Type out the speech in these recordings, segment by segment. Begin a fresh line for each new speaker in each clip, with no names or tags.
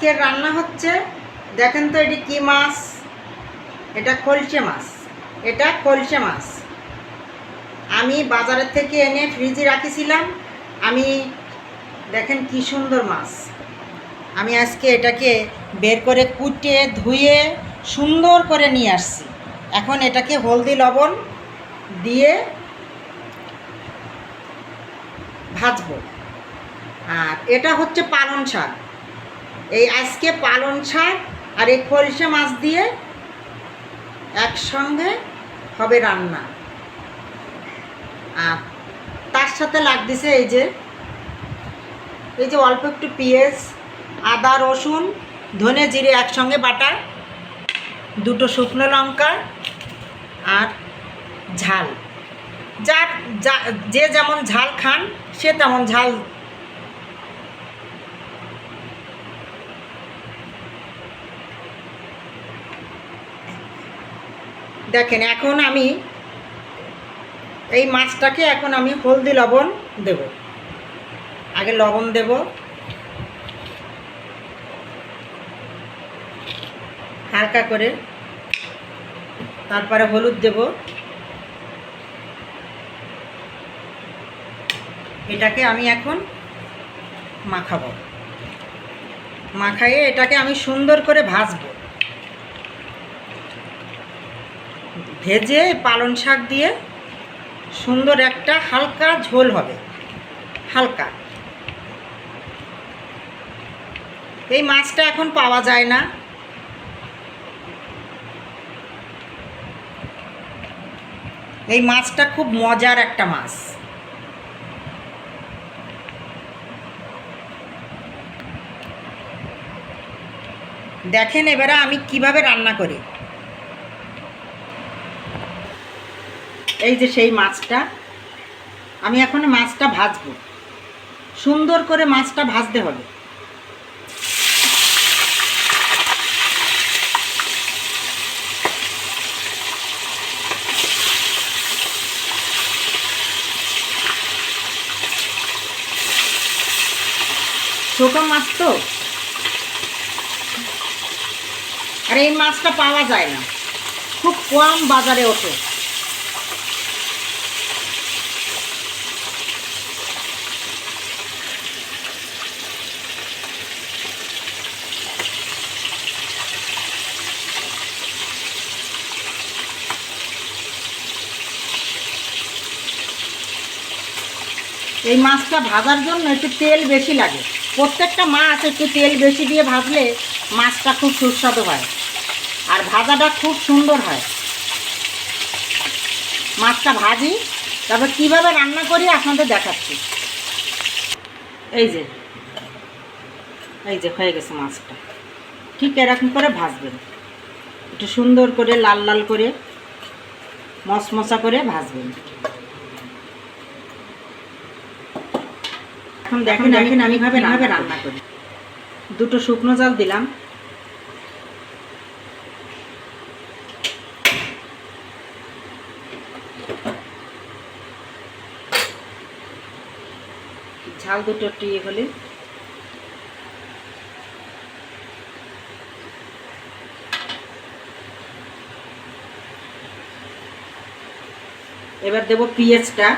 আজকের রান্না হচ্ছে, দেখেন তো এটি কি মাছ? এটা খলসে মাছ। এটা খলসে মাছ। আমি বাজারের থেকে এনে ফ্রিজে রাখিছিলাম। আমি, দেখেন কি সুন্দর মাছ। আমি আজকে এটাকে বের করে কুটে, ধুয়ে, সুন্দর করে নিয়ে আসছি। এখন এটাকে হলদি লবণ দিয়ে ভাজবো। আর এটা হচ্ছে পালন শাক। এই আজকে পালন শাক আর এই খলসে মাছ দিয়ে একসঙ্গে হবে রান্না। আর তার সাথে লাগতেছে এই যে এই যে অল্প একটু পেঁয়াজ, আদা, রসুন, ধনে জিরে একসঙ্গে বাটা, দুটো শুকনো লঙ্কা আর ঝাল। যার যা যে যেমন ঝাল খান, সে তেমন ঝাল দেখেন, এখন আমি এই মাছটাকে এখন আমি হলদি লবণ দেব। আগে লবণ দেব। হালকা করে। তারপরে হলুদ দেব। এটাকে আমি এখন মাখাবো। মাখাইয়ে এটাকে আমি সুন্দর করে ভাজবো। ভেজে পালন শাক দিয়ে সুন্দর একটা হালকা ঝোল হবে। হালকা। এই মাছটা এখন পাওয়া যায় না। এই মাছটা খুব মজার একটা মাছ। দেখেন এবারে আমি কীভাবে রান্না করি। এই যে সেই মাছটা, আমি এখন মাছটা ভাজবো। সুন্দর করে মাছটা ভাজতে হবে। ছোট মাছ তো। আর এই মাছটা পাওয়া যায় না। খুব কম বাজারে ওঠে। এই মাছটা ভাজার জন্য একটু তেল বেশি লাগে। প্রত্যেকটা মাছ একটু তেল বেশি দিয়ে ভাজলে মাছটা খুব সুস্বাদু হয়। আর ভাজাটা খুব সুন্দর হয়। মাছটা ভাজি, তারপর কীভাবে রান্না করি আপনাদের দেখাচ্ছি। এই যে এই যে হয়ে গেছে মাছটা। ঠিক এরকম করে ভাজবেন। একটু সুন্দর করে লাল লাল করে মশমশা করে ভাজবেন। এখন দেখেন দেখেন আমি ভাবে ভাবে রান্না করি। দুটো শুকনো জাল দিলাম। ঝাল দুটো একটু ইয়ে হলে। এবার দেবো পেঁয়াজটা।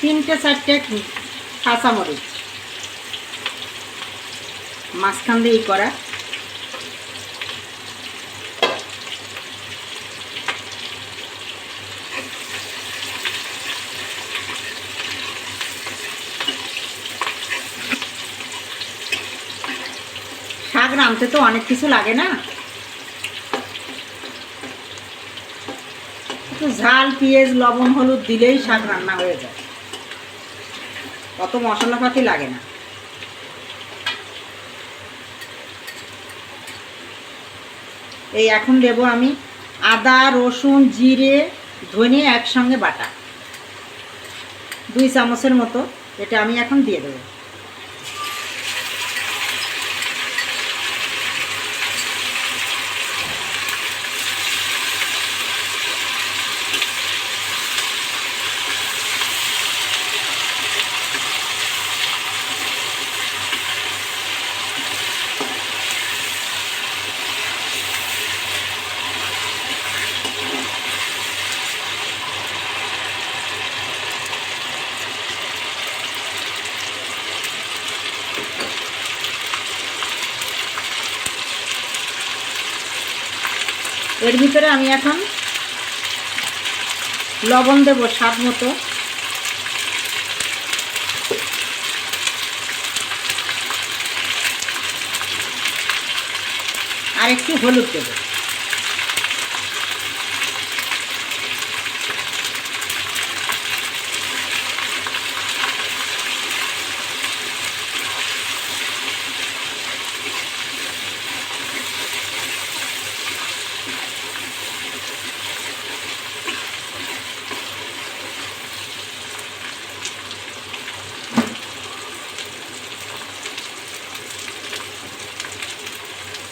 তিনটে, চারটে কাঁচামরিচ। মাঝখান দিয়ে করা। শাক রাঁধতে তো অনেক কিছু লাগে না। ঝাল, পেঁয়াজ, লবণ, হলুদ দিলেই শাক রান্না হয়ে যায়। অত মশলাপাতি লাগে না। এই এখন দেব আমি আদা, রসুন, জিরে, ধনে একসঙ্গে বাটা। দুই চামচের মতো এটা আমি এখন দিয়ে দেবো। এর ভিতরে আমি এখন লবণ দেব স্বাদ মতো। আর একটু হলুদ দেবো।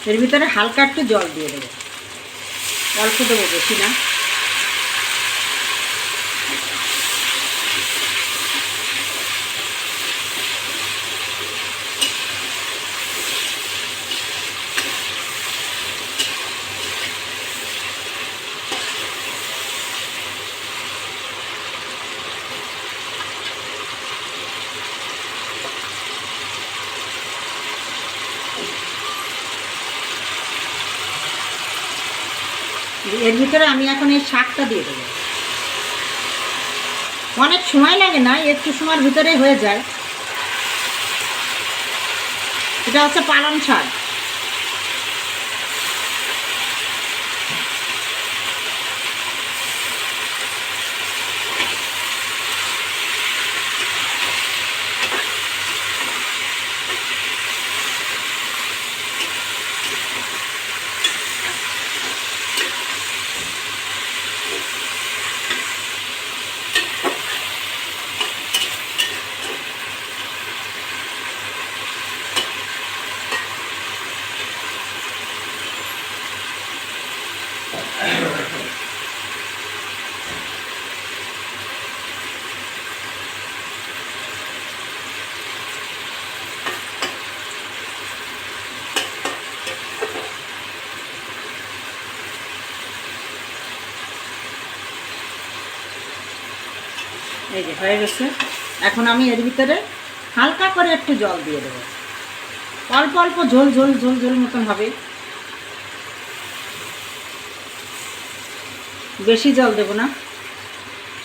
এর ভিতরে হালকা একটু জল দিয়ে দেবো। অল্প দেবো বেশি না। এর ভিতরে আমি এখন এই শাকটা দিয়ে দেবো। অনেক সময় লাগে না, একটু সময়ের ভিতরে হয়ে যায়। এটা হচ্ছে পালং শাক। এই যে, হয়ে গেছে। এখন আমি এর ভিতরে হালকা করে একটু জল দিয়ে দেবো। অল্প অল্প ঝোল ঝোল ঝোল ঝোল মতন হবে। বেশি জল দেবো না।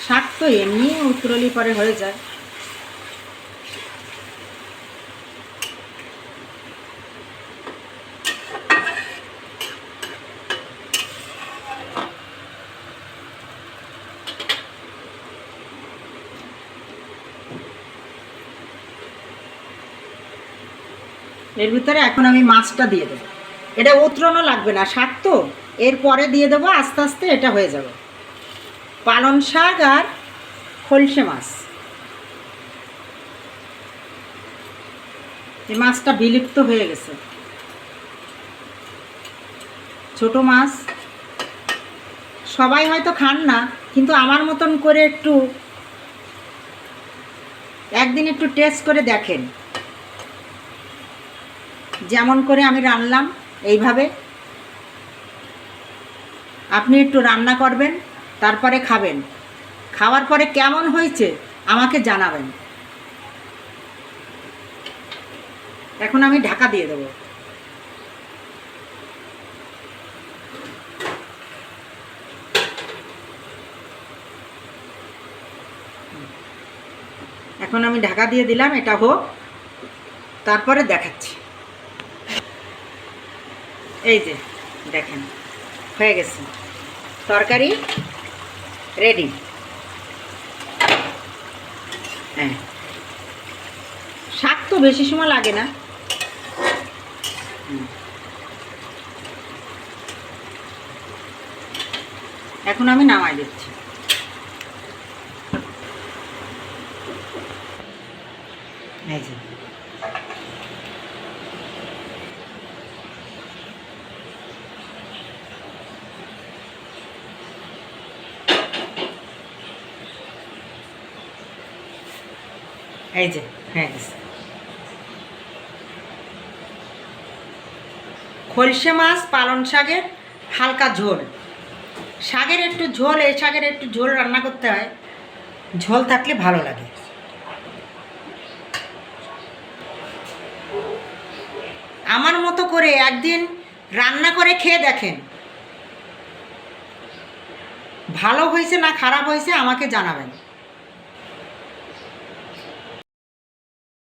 শাক তো এমনি উত্তরলি পরে হয়ে যায়। এর ভিতরে এখন আমি মাছটা দিয়ে দেবো। এটা উতরানো লাগবে না, শাক তো। এরপরে দিয়ে দেবো, আস্তে আস্তে এটা হয়ে যাবে। পালং শাক আর খলসে মাছ। এই মাছটা বিলুপ্ত হয়ে গেছে। ছোট মাছ। সবাই হয়তো খান না, কিন্তু আমার মতন করে একটু, একদিন একটু টেস্ট করে দেখেন। যেমন করে আমি রান্নাম এইভাবে। আপনি একটু রান্না করবেন, তারপরে খাবেন। খাওয়ার পরে কেমন হয়েছে আমাকে জানাবেন। এখন আমি ঢাকা দিয়ে দেবো। এখন আমি ঢাকা দিয়ে দিলাম, এটা হোক, তারপরে দেখাচ্ছি। এই যে, দেখেন, হয়ে গেছে। তরকারি রেডি হ্যাঁ। শাক তো বেশি সময় লাগে না। এখন আমি নামাই দিচ্ছি। এই যে। এই যে, হয়ে খলসে মাছ পালং শাকের হালকা ঝোল। শাকের একটু ঝোল, এই শাকের একটু ঝোল রান্না করতে হয়। ঝোল থাকলে ভালো লাগে। আমার মতো করে একদিন রান্না করে খেয়ে দেখেন। ভালো হয়েছে না খারাপ হয়েছে আমাকে জানাবেন।